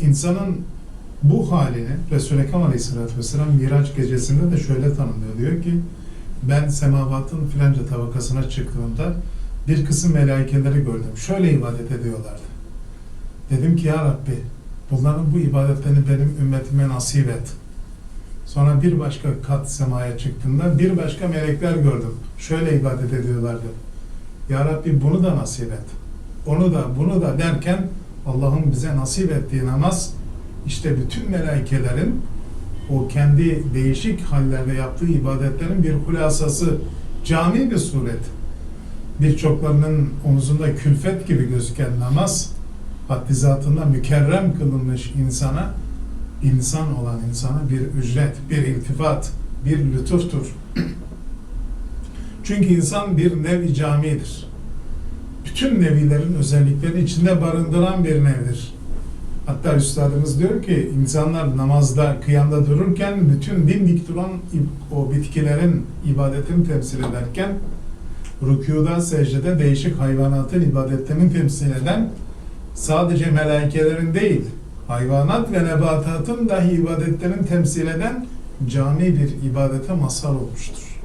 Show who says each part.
Speaker 1: İnsanın bu halini Resul-i Ekrem Aleyhisselatü Vesselam Miraç gecesinde de şöyle tanımlıyor. Diyor ki ben semavatın filanca tabakasına çıktığımda bir kısım melaikeleri gördüm. Şöyle ibadet ediyorlardı. Dedim ki ya Rabbi bunların bu ibadetlerini benim ümmetime nasip et. Sonra bir başka kat semaya çıktığımda bir başka melekler gördüm. Şöyle ibadet ediyorlardı. Ya Rabbi bunu da nasip et. Onu da bunu da derken Allah'ın bize nasip ettiği namaz işte bütün melaikelerin o kendi değişik hallerde yaptığı ibadetlerin bir hulasası cami bir suret. Birçoklarının omuzunda külfet gibi gözüken namaz haddi zatında mükerrem kılınmış insana insan olan insana bir ücret, bir iltifat, bir lütuftur. Çünkü insan bir nevi camidir. Bütün nevilerin özelliklerini içinde barındıran bir nevdir. Hatta üstadımız diyor ki insanlar namazda, kıyamda dururken bütün dimdik duran o bitkilerin ibadetini temsil ederken rükuda, secdede değişik hayvanatın ibadetlerini temsil eden sadece melaikelerin değil, hayvanat ve nebatatın dahi ibadetlerini temsil eden cami bir ibadete mazhar olmuştur.